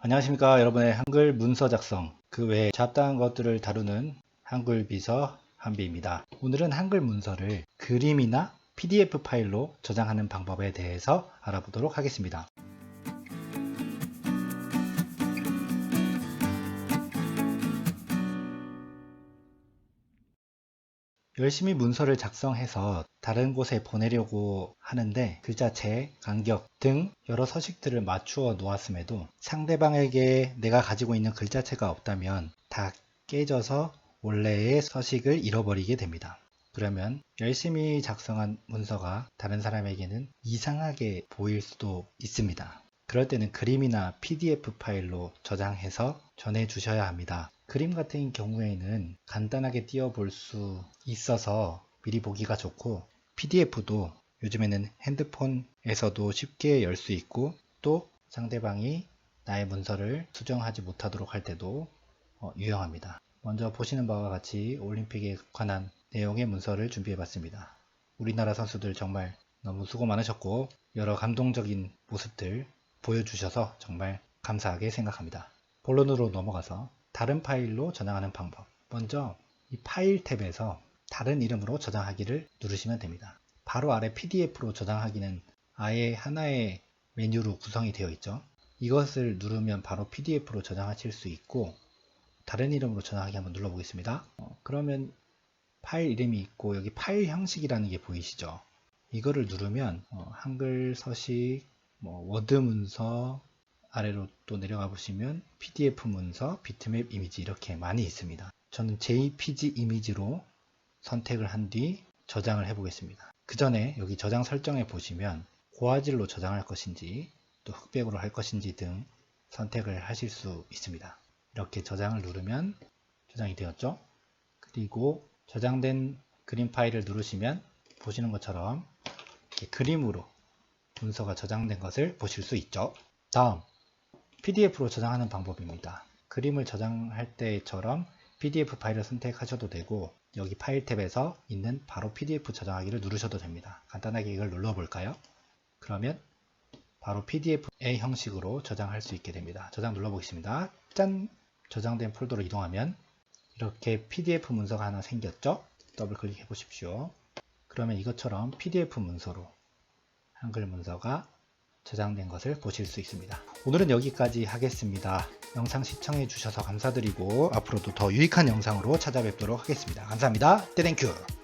안녕하십니까 여러분의 한글 문서 작성 그 외에 잡다한 것들을 다루는 한글 비서 한비입니다. 오늘은 한글 문서를 그림이나 PDF 파일로 저장하는 방법에 대해서 알아보도록 하겠습니다. 열심히 문서를 작성해서 다른 곳에 보내려고 하는데 글자체, 간격 등 여러 서식들을 맞추어 놓았음에도 상대방에게 내가 가지고 있는 글자체가 없다면 다 깨져서 원래의 서식을 잃어버리게 됩니다. 그러면 열심히 작성한 문서가 다른 사람에게는 이상하게 보일 수도 있습니다. 그럴 때는 그림이나 PDF 파일로 저장해서 전해주셔야 합니다. 그림 같은 경우에는 간단하게 띄워볼 수 있어서 미리 보기가 좋고 PDF도 요즘에는 핸드폰에서도 쉽게 열 수 있고 또 상대방이 나의 문서를 수정하지 못하도록 할 때도 어, 유용합니다. 먼저 보시는 바와 같이 올림픽에 관한 내용의 문서를 준비해 봤습니다. 우리나라 선수들 정말 너무 수고 많으셨고 여러 감동적인 모습들 보여주셔서 정말 감사하게 생각합니다. 본론으로 넘어가서 다른 파일로 저장하는 방법. 먼저 이 파일 탭에서 다른 이름으로 저장하기를 누르시면 됩니다. 바로 아래 PDF로 저장하기는 아예 하나의 메뉴로 구성이 되어 있죠. 이것을 누르면 바로 PDF로 저장하실 수 있고 다른 이름으로 저장하기 한번 눌러보겠습니다. 어, 그러면 파일 이름이 있고 여기 파일 형식이라는 게 보이시죠? 이거를 누르면 어, 한글 서식, 뭐 워드 문서 아래로 또 내려가 보시면 PDF 문서, 비트맵 이미지 이렇게 많이 있습니다. 저는 JPG 이미지로 선택을 한 뒤 저장을 해 보겠습니다. 그 전에 여기 저장 설정에 보시면 고화질로 저장할 것인지 또 흑백으로 할 것인지 등 선택을 하실 수 있습니다. 이렇게 저장을 누르면 저장이 되었죠. 그리고 저장된 그림 파일을 누르시면 보시는 것처럼 그림으로 문서가 저장된 것을 보실 수 있죠. 다음 PDF로 저장하는 방법입니다. 그림을 저장할 때처럼 PDF 파일을 선택하셔도 되고 여기 파일 탭에서 있는 바로 PDF 저장하기를 누르셔도 됩니다. 간단하게 이걸 눌러볼까요? 그러면 바로 PDF의 형식으로 저장할 수 있게 됩니다. 저장 눌러보겠습니다. 짠! 저장된 폴더로 이동하면 이렇게 PDF 문서가 하나 생겼죠? 더블 클릭해 보십시오. 그러면 이것처럼 PDF 문서로 한글 문서가 저장된 것을 보실 수 있습니다. 오늘은 여기까지 하겠습니다. 영상 시청해 주셔서 감사드리고 앞으로도 더 유익한 영상으로 찾아뵙도록 하겠습니다. 감사합니다. 떼땡큐